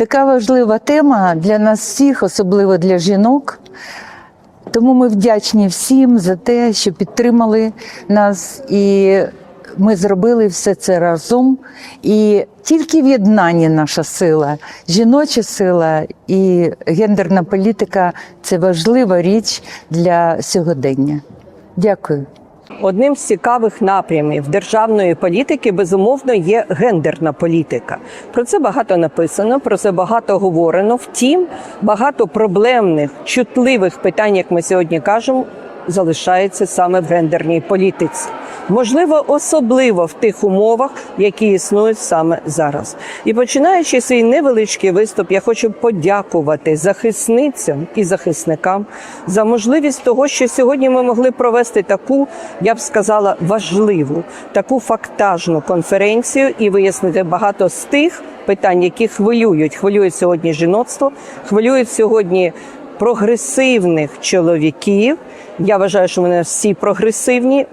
Така важлива тема для нас всіх, особливо для жінок. Тому ми вдячні всім за те, що підтримали нас, і ми зробили все це разом. І тільки в єднанні наша сила, жіноча сила і гендерна політика це важлива річ для сьогодення. Дякую. Одним з цікавих напрямів державної політики безумовно є гендерна політика. Про це багато написано, про це багато говорено. Втім, багато проблемних, чутливих питань, як ми сьогодні кажемо, залишається саме в гендерній політиці. Можливо, особливо в тих умовах, які існують саме зараз. І починаючи свій невеличкий виступ, я хочу подякувати захисницям і захисникам за можливість того, що сьогодні ми могли провести таку, я б сказала, важливу, таку фактажну конференцію і вияснити багато з тих питань, які хвилюють. Хвилюють сьогодні жіноцтво, хвилюють сьогодні прогресивних чоловіків. Я вважаю, що вони всі прогресивні,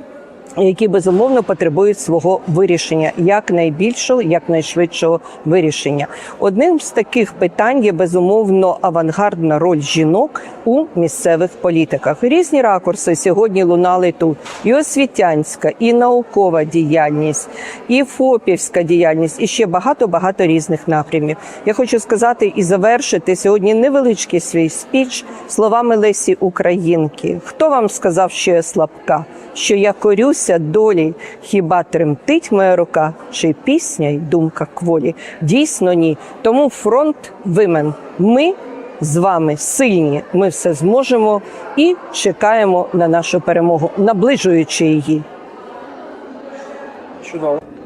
які безумовно потребують свого вирішення, як найбільшого, як найшвидшого вирішення. Одним з таких питань є безумовно авангардна роль жінок у місцевих політиках. Різні ракурси сьогодні лунали тут: і освітянська, і наукова діяльність, і ФОПівська діяльність, і ще багато багато різних напрямів. Я хочу сказати і завершити сьогодні невеличкий свій спіч словами Лесі Українки. Хто вам сказав, що я слабка? Що я корюся долі, хіба тремтить моя рука, чи пісня й думка кволі? Дійсно, ні. Тому фронт вимен. Ми з вами сильні. Ми все зможемо і чекаємо на нашу перемогу, наближуючи її.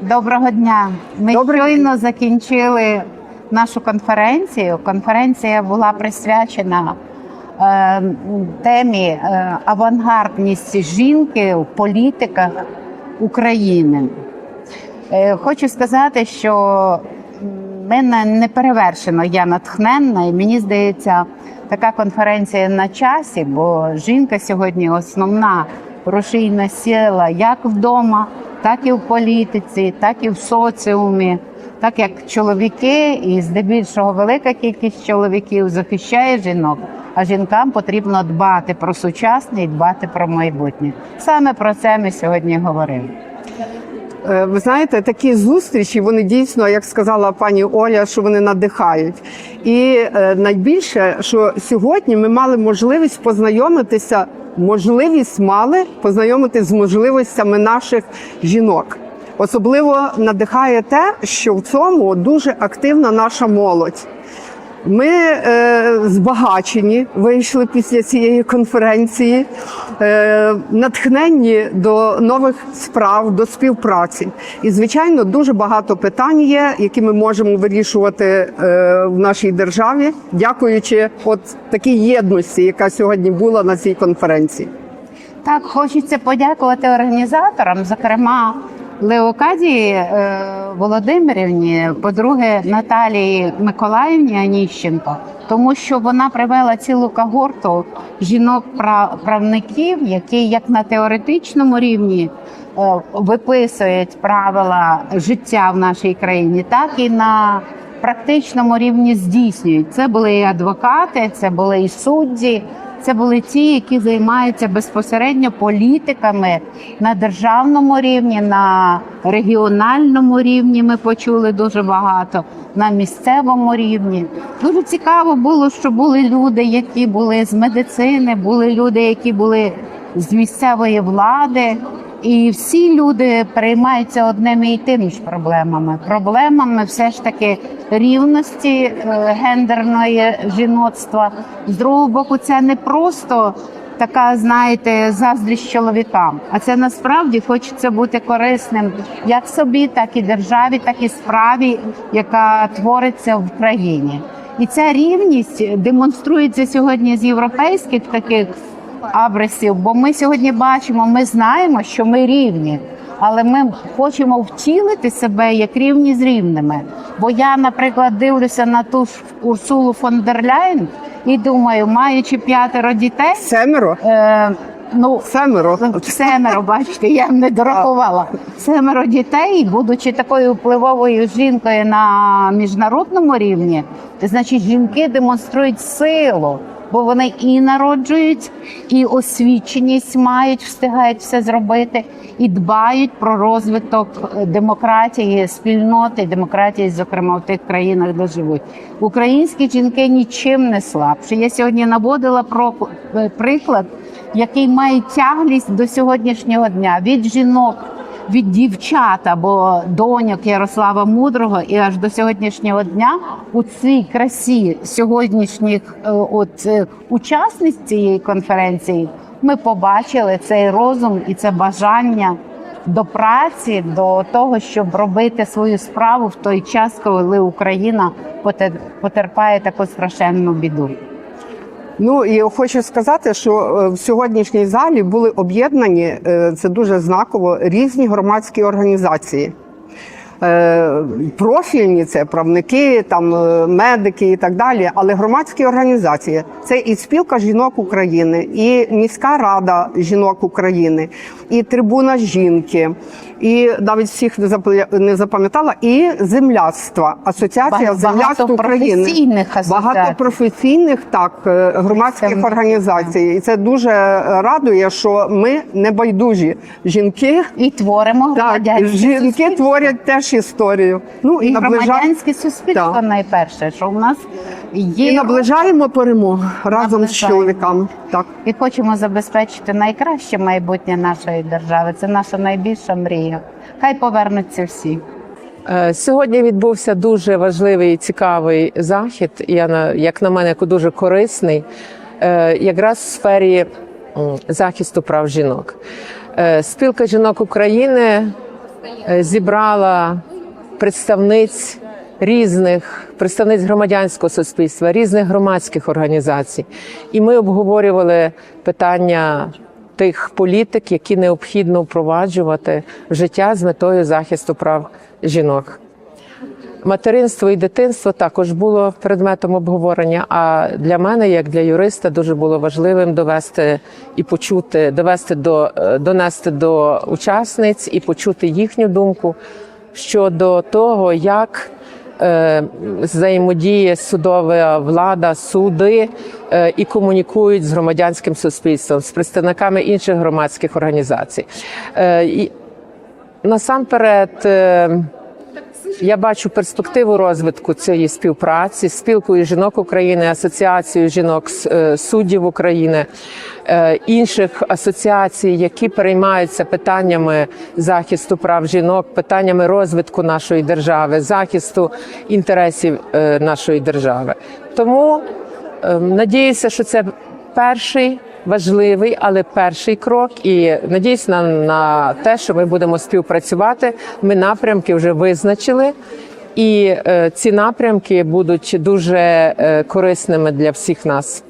Доброго дня. Ми щойно закінчили нашу конференцію. Конференція була присвячена темі е, авангардність жінки в політиках України. Е, хочу сказати, що мене не перевершено, я натхненна, і мені здається, така конференція на часі, бо жінка сьогодні основна рушійна сила як вдома, так і в політиці, так і в соціумі. Так як чоловіки, і здебільшого велика кількість чоловіків захищає жінок, а жінкам потрібно дбати про сучасне і дбати про майбутнє. Саме про це ми сьогодні говоримо. Е, Ви знаєте, такі зустрічі вони дійсно, як сказала пані Оля, що вони надихають. І е, найбільше, що сьогодні ми мали можливість познайомитися, можливість мали познайомитися з можливостями наших жінок. Особливо надихає те, що в цьому дуже активна наша молодь. Ми е, збагачені вийшли після цієї конференції, е, натхненні до нових справ, до співпраці. І, звичайно, дуже багато питань є, які ми можемо вирішувати е, в нашій державі, дякуючи от такій єдності, яка сьогодні була на цій конференції. Так, хочеться подякувати організаторам, зокрема Леокадії е, Володимирівні, по-друге, Наталії Миколаївні Аніщенко, тому що вона привела цілу когорту жінок-правників, які як на теоретичному рівні е, виписують правила життя в нашій країні, так і на практичному рівні здійснюють. Це були і адвокати, це були і судді. Це були ті, які займаються безпосередньо політиками на державному рівні, на регіональному рівні. Ми почули дуже багато на місцевому рівні. Дуже цікаво було, що були люди, які були з медицини, були люди, які були з місцевої влади. І всі люди переймаються одними і тими ж проблемами. Проблемами все ж таки рівності е, гендерної жіноцтва. З другого боку, це не просто така, знаєте, заздрість чоловікам, а це насправді хочеться бути корисним як собі, так і державі, так і справі, яка твориться в країні. І ця рівність демонструється сьогодні з європейських таких абресів, бо ми сьогодні бачимо, ми знаємо, що ми рівні, але ми хочемо втілити себе як рівні з рівними. Бо я, наприклад, дивлюся на ту ж Урсулу фон дер Ляйн і думаю, маючи п'ятеро дітей, Семеро? е, ну Семеро. Семеро, бачите, я не дорахувала. Семеро дітей, будучи такою впливовою жінкою на міжнародному рівні, Значить, жінки демонструють силу, бо вони і народжують, і освіченість мають, встигають все зробити, і дбають про розвиток е, демократії, спільноти, демократії, зокрема в тих країнах, де живуть. Українські жінки нічим не слабші. Я сьогодні наводила про е, приклад, який має тяглість до сьогоднішнього дня від жінок від дівчат або доньок Ярослава Мудрого і аж до сьогоднішнього дня у цій красі сьогоднішніх е, от е, учасниць цієї конференції ми побачили цей розум і це бажання до праці, до того, щоб робити свою справу в той час, коли Україна потер- потерпає таку страшенну біду. Ну і хочу сказати, що е, в сьогоднішній залі були об'єднані е, це дуже знаково різні громадські організації. Е, Профільні це правники, там медики і так далі. Але громадські організації це і спілка жінок України, і міська рада жінок України, і трибуна жінки, і навіть всіх не запам'я- не запам'ятала, і земляцтва, асоціація Багато земляцтв України. професійних асоціацій. Багато професійних так е, громадських організацій, і це дуже радує, що ми не байдужі жінки. І творимо Так, жінки суспільство. творять теж історію. Ну і, І наближаємо громадянське суспільство Так. найперше, що в нас є і наближаємо перемогу разом з Наближаємо. чоловіками. Так. і хочемо забезпечити найкраще майбутнє нашої держави. Це наша найбільша мрія. Хай повернуться всі. Е, Сьогодні відбувся дуже важливий і цікавий захід. Я на як на мене, дуже корисний, е, якраз в сфері захисту прав жінок. Е, Спілка жінок України зібрала представниць різних представниць громадянського суспільства, різних громадських організацій, і ми обговорювали питання тих політик, які необхідно впроваджувати в життя з метою захисту прав жінок. Материнство і дитинство також було предметом обговорення. А для мене, як для юриста, дуже було важливим довести і почути, довести до донести до учасниць і почути їхню думку щодо того, як взаємодіє судова влада, суди е, і комунікують з громадянським суспільством, з представниками інших громадських організацій. Е, Насамперед. Я бачу перспективу розвитку цієї співпраці з спілкою жінок України, асоціацією жінок е, суддів України, е, інших асоціацій, які переймаються питаннями захисту прав жінок, питаннями розвитку нашої держави, захисту інтересів е, нашої держави. Тому е, надіюся, що це перший. Важливий, але перший крок, і надіюсь на, на те, що ми будемо співпрацювати. Ми напрямки вже визначили, і е, ці напрямки будуть дуже е, корисними для всіх нас.